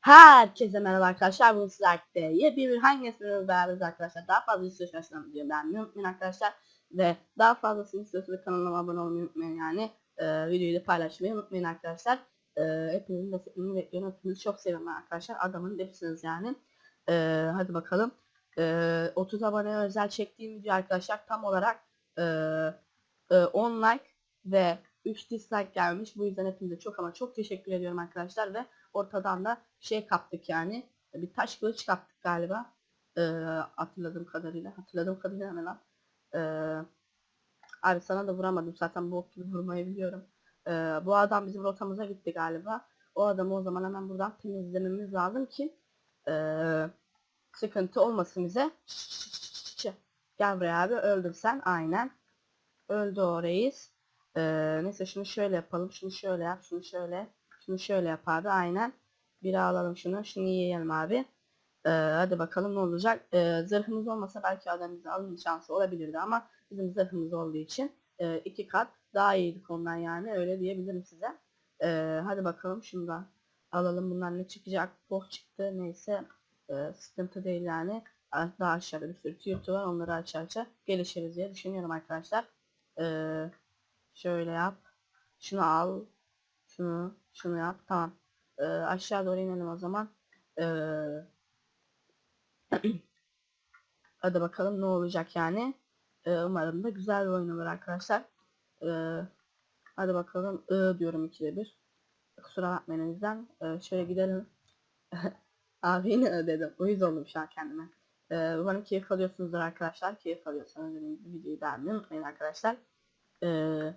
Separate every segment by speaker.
Speaker 1: Herkese merhaba arkadaşlar. Bugün sizlerle yepyeni hangi sınıfı beraberiz arkadaşlar. Daha fazla istiyorsanız videoyu beğenmeyi unutmayın arkadaşlar. Ve daha fazlasını istiyorsanız kanalıma abone olmayı unutmayın yani. Ee, videoyu da paylaşmayı unutmayın arkadaşlar. Ee, hepinizin desteklerini bekliyorum. Çok seviyorum arkadaşlar. Adamın hepsiniz yani. Ee, hadi bakalım. Ee, 30 abone özel çektiğim video arkadaşlar tam olarak e, e, 10 like ve 3 dislike gelmiş. Bu yüzden hepinize çok ama çok teşekkür ediyorum arkadaşlar ve ortadan da şey kaptık yani. Bir taş kılıç kaptık galiba. Ee, hatırladığım kadarıyla. Hatırladığım kadarıyla ne lan? Ee, abi sana da vuramadım zaten bu ok gibi vurmayı biliyorum. Ee, bu adam bizim rotamıza gitti galiba. O adamı o zaman hemen buradan temizlememiz lazım ki ee, sıkıntı olmasın bize. Gel buraya abi öldür sen aynen. Öldü o reis. Ee, neyse şunu şöyle yapalım. Şunu şöyle yap. Şunu şöyle. Şunu şöyle yap abi. Aynen. Biri alalım şunu. Şunu yiyelim abi. Ee, hadi bakalım ne olacak. Ee, zırhımız olmasa belki adamımızı alın şansı olabilirdi ama bizim zırhımız olduğu için e, iki kat daha iyiydik ondan yani. Öyle diyebilirim size. Ee, hadi bakalım şunu da alalım. Bunlar ne çıkacak? Bok çıktı. Neyse. Ee, sıkıntı değil yani. Daha aşağıda bir sürü tiyatro var. Onları aç aça gelişiriz diye düşünüyorum arkadaşlar. Ee, şöyle yap. Şunu al. Şunu, şunu yap. Tamam. Ee, aşağı doğru inelim o zaman. Ee, hadi bakalım ne olacak yani. Ee, umarım da güzel bir oyun olur arkadaşlar. Ee, hadi bakalım. Ee, diyorum ikide bir. Kusura bakmayın o şöyle gidelim. Abi yine dedim. Uyuz oldum şu an kendime. Ee, umarım keyif alıyorsunuzdur arkadaşlar. Keyif alıyorsanız videoyu beğenmeyi unutmayın arkadaşlar. Ee,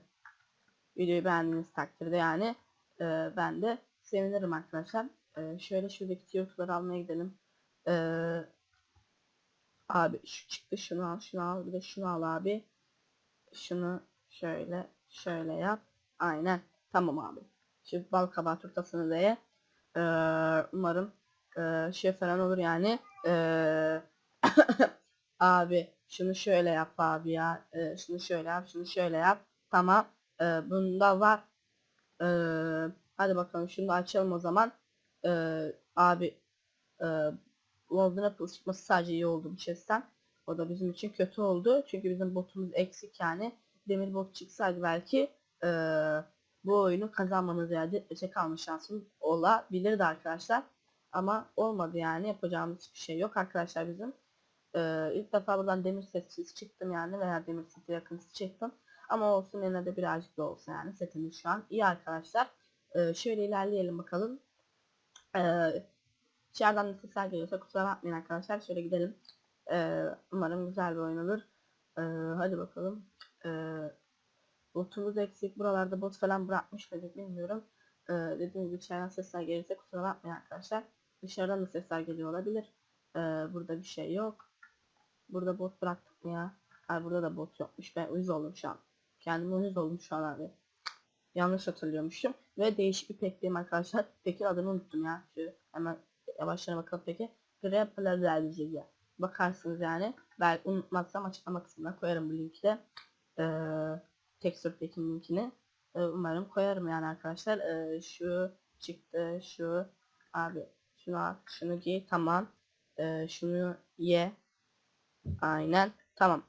Speaker 1: videoyu beğendiğiniz takdirde yani e, ben de sevinirim arkadaşlar. E, şöyle şuradaki tiyotuları almaya gidelim. E, abi şu çıktı şunu al şunu al bir de şunu al abi. Şunu şöyle şöyle yap. Aynen tamam abi. Şimdi bal kabağı turtasını da ye. E, umarım e, şey falan olur yani. E, abi şunu şöyle yap abi ya. E, şunu şöyle yap şunu şöyle yap. Tamam. E, bunda var. Ee, hadi bakalım şunu açalım o zaman. Ee, abi e, Golden Apple çıkması sadece iyi oldu bu chest'ten. O da bizim için kötü oldu. Çünkü bizim botumuz eksik yani. Demir bot çıksaydı belki e, bu oyunu kazanmamız yani şey kalma şansımız olabilirdi arkadaşlar. Ama olmadı yani yapacağımız hiçbir şey yok arkadaşlar bizim. Ee, ilk defa buradan demir setsiz çıktım yani veya demir seti yakınsı çıktım. Ama olsun yine de birazcık da olsa yani setimiz şu an iyi arkadaşlar. Ee, şöyle ilerleyelim bakalım. Ee, içeriden de sesler geliyorsa kusura bakmayın arkadaşlar. Şöyle gidelim. Ee, umarım güzel bir oyun olur. Ee, hadi bakalım. Ee, botumuz eksik. Buralarda bot falan bırakmış mıydık bilmiyorum. Ee, dediğim gibi içeriden sesler gelirse kusura bakmayın arkadaşlar. Dışarıdan da sesler geliyor olabilir. Ee, burada bir şey yok. Burada bot bıraktık mı ya? Ay burada da bot yokmuş. Ben uyuz oldum şu an. Kendime uyuz oldum şu an abi. Yanlış hatırlıyormuşum. Ve değişik bir pekliyim arkadaşlar. Peki adını unuttum ya. Şu hemen yavaşlara bakalım peki. Grappler ya. Bakarsınız yani. Ben unutmazsam açıklama kısmına koyarım bu linki de. Ee, Texture Pack'in linkini. Ee, umarım koyarım yani arkadaşlar. Ee, şu çıktı. Şu. Abi şunu al. Şunu giy. Tamam. Ee, şunu ye. Aynen. Tamam.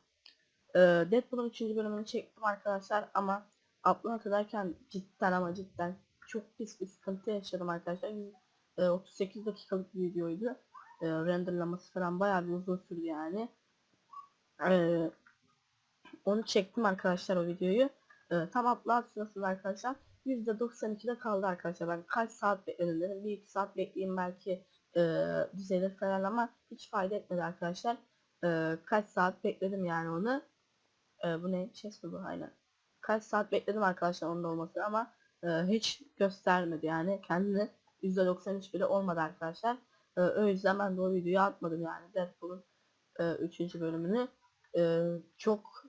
Speaker 1: Ee, Deadpool'un 3. bölümünü çektim arkadaşlar ama upload atarken cidden ama cidden çok pis bir sıkıntı yaşadım arkadaşlar. Ee, 38 dakikalık bir videoydu. Ee, renderlaması falan bayağı bir uzun sürdü yani. Ee, onu çektim arkadaşlar o videoyu. Ee, tam upload sırasında arkadaşlar %92'de kaldı arkadaşlar. Ben kaç saat bekledim dedim. 1-2 saat bekleyeyim belki e, düzelir falan ama hiç fayda etmedi arkadaşlar. E, kaç saat bekledim yani onu. E, bu ne? Chest bu? Aynen. Kaç saat bekledim arkadaşlar onun olması ama e, hiç göstermedi yani. Kendini %93 bile olmadı arkadaşlar. E, o yüzden ben de o videoyu atmadım yani. Deadpool'un 3. E, bölümünü e, çok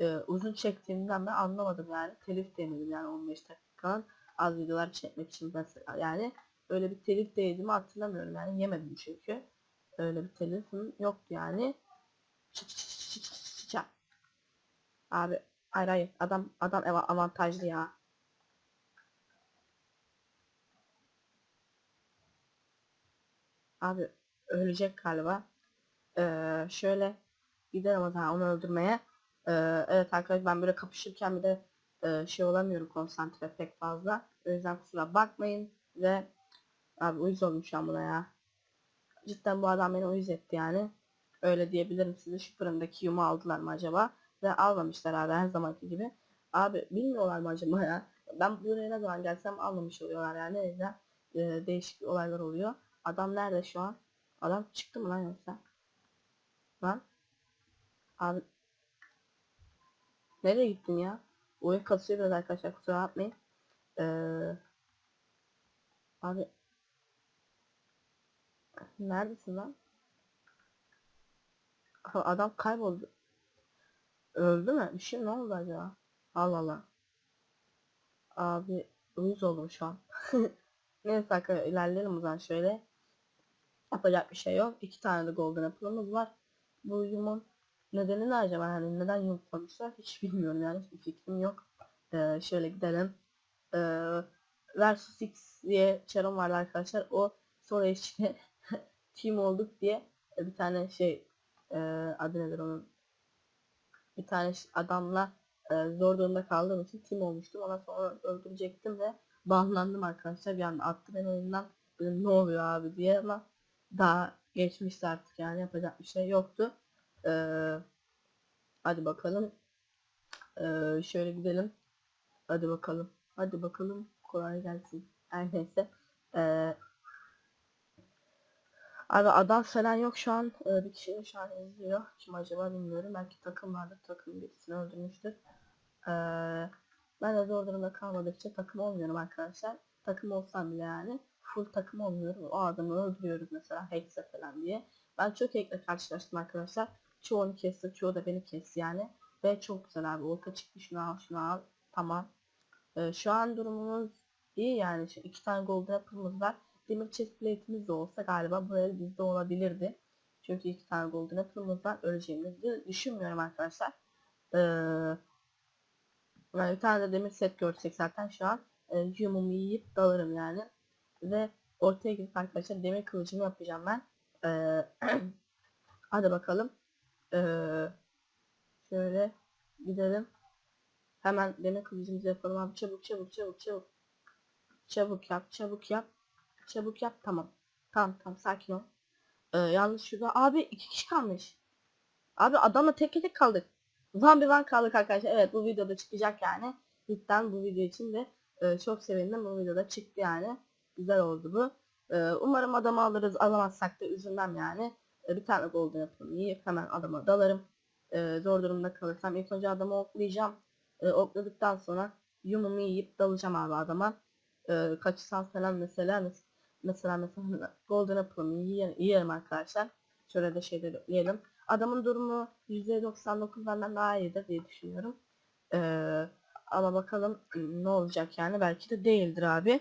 Speaker 1: e, uzun çektiğimden ben anlamadım yani. Telif denedim yani 15 dakikanın Az videolar çekmek için mesela yani öyle bir telif de yediğimi hatırlamıyorum yani yemedim çünkü. Öyle bir telifim yoktu yani. Çık çık çık çık çık. Abi hayır hayır adam adam avantajlı ya. Abi ölecek galiba. Ee, şöyle giderim o zaman onu öldürmeye. Ee, evet arkadaşlar ben böyle kapışırken bir de e, şey olamıyorum konsantre pek fazla. O yüzden kusura bakmayın ve abi uyuz an buna ya. Cidden bu adam beni uyuz etti yani. Öyle diyebilirim size şu fırındaki yumu aldılar mı acaba? Ve almamışlar abi her zamanki gibi. Abi bilmiyorlar mı acaba ya? Ben buraya ne zaman gelsem almamış oluyorlar yani. O e, değişik olaylar oluyor. Adam nerede şu an? Adam çıktı mı lan yoksa? Lan? Abi Nereye gittin ya? Oyun kasıyor biraz arkadaşlar kusura bakmayın. Ee, abi Neredesin lan? Adam kayboldu. Öldü mü? Bir şey ne oldu acaba? Allah Allah. Abi uyuz oldum şu an. Neyse arkadaşlar ilerleyelim o zaman şöyle. Yapacak bir şey yok. İki tane de golden apple'ımız var. Bu yumun nedeni ne acaba? Yani neden yumurtlamışlar hiç bilmiyorum yani hiçbir fikrim yok. Ee, şöyle gidelim. Ee, Versus X diye çarım vardı arkadaşlar. O sonra işte team olduk diye bir tane şey e, adı nedir onun bir tane adamla e, zor durumda kaldığım için team olmuştum. Ondan sonra öldürecektim ve banlandım arkadaşlar. Anda attı beni oyundan. Ne oluyor abi diye ama daha geçmişti artık yani yapacak bir şey yoktu. Ee, hadi bakalım. Ee, şöyle gidelim. Hadi bakalım. Hadi bakalım. Kolay gelsin. Her neyse. Ee, abi adam falan yok şu an. Ee, bir kişi şu an izliyor. Kim acaba bilmiyorum. Belki takım vardır. Takım birisini öldürmüştür. Ee, ben de zor durumda kalmadıkça takım olmuyorum arkadaşlar. Takım olsam bile yani full takım olmuyorum. O adamı öldürüyoruz mesela Hex'e falan diye. Ben çok ekle karşılaştım arkadaşlar. Çoğunu kesti, çoğu da beni kesti yani. Ve çok güzel abi. Orta çıktı şunu al, şunu al. Tamam. Ee, şu an durumumuz iyi yani. Şu iki tane golden apple'ımız var. Demir chest plate'imiz de olsa galiba buraya bizde olabilirdi. Çünkü iki tane golden apple'ımız var. Öleceğimizi düşünmüyorum arkadaşlar. Ee, yani bir tane de demir set görsek zaten şu an e, yumumu yiyip dalarım yani. Ve ortaya gidip arkadaşlar demir kılıcımı yapacağım ben. Ee, hadi bakalım. Ee, şöyle gidelim. Hemen demir kılıcımızı yapalım abi. Çabuk çabuk çabuk çabuk. Çabuk yap çabuk yap. Çabuk yap tamam. Tamam tamam sakin ol. Ee, yalnız şurada abi iki kişi kalmış. Abi adamla tek tek kaldık. One bir one kaldık arkadaşlar. Evet bu videoda çıkacak yani. Cidden bu video için de e, çok sevindim. Bu videoda çıktı yani. Güzel oldu bu. E, umarım adamı alırız. Alamazsak da üzülmem yani. E, bir tane golden yapalım. Yiyip hemen adama dalarım. E, zor durumda kalırsam ilk önce adamı oklayacağım. E, okladıktan sonra yumumu yiyip dalacağım abi adama. E, kaçırsam falan mesela mes- mesela mesela golden apple'ımı yiyelim, yiyelim arkadaşlar. Şöyle de şeyleri yiyelim. Adamın durumu %99 benden daha iyidir diye düşünüyorum. Ee, ama bakalım ne olacak yani. Belki de değildir abi.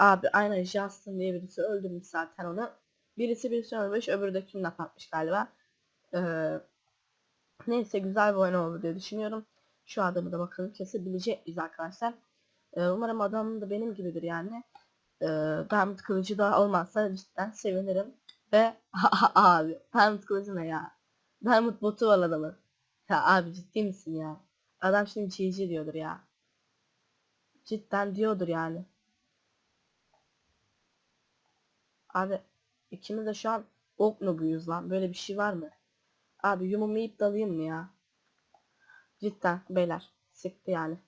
Speaker 1: Abi aynen Justin diye birisi öldürmüş zaten onu. Birisi birisi ölmüş öbürü de kidnap atmış galiba. Ee, neyse güzel bir oyun oldu diye düşünüyorum. Şu adamı da bakalım kesebilecek miyiz arkadaşlar. Ee, umarım adam da benim gibidir yani. Ee, Diamond kılıcı da olmazsa cidden sevinirim. Ve abi Diamond kılıcı ne ya? Diamond botu var adamın. Ya abi ciddi misin ya? Adam şimdi GG diyordur ya. Cidden diyordur yani. Abi ikimiz de şu an ok noobuyuz lan. Böyle bir şey var mı? Abi yumumu dalayım mı ya? Cidden beyler. Sıktı yani.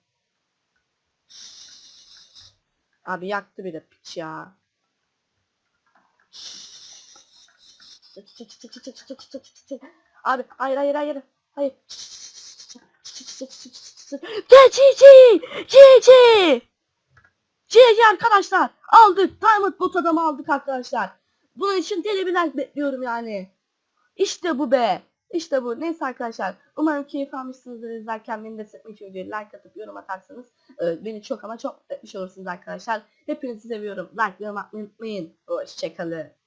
Speaker 1: Abi yaktı bir de piç ya. Abi hayır hayır hayır. Hayır. GG! GG! GG arkadaşlar. Aldık. Diamond bot adamı aldık arkadaşlar. Bunun için deli bir like bekliyorum yani. İşte bu be. İşte bu. Neyse arkadaşlar. Umarım keyif almışsınızdır izlerken. Beni desteklemek için like atıp yorum atarsanız e, beni çok ama çok mutlu etmiş olursunuz arkadaşlar. Hepinizi seviyorum. Like, yorum atmayı unutmayın. Hoşçakalın.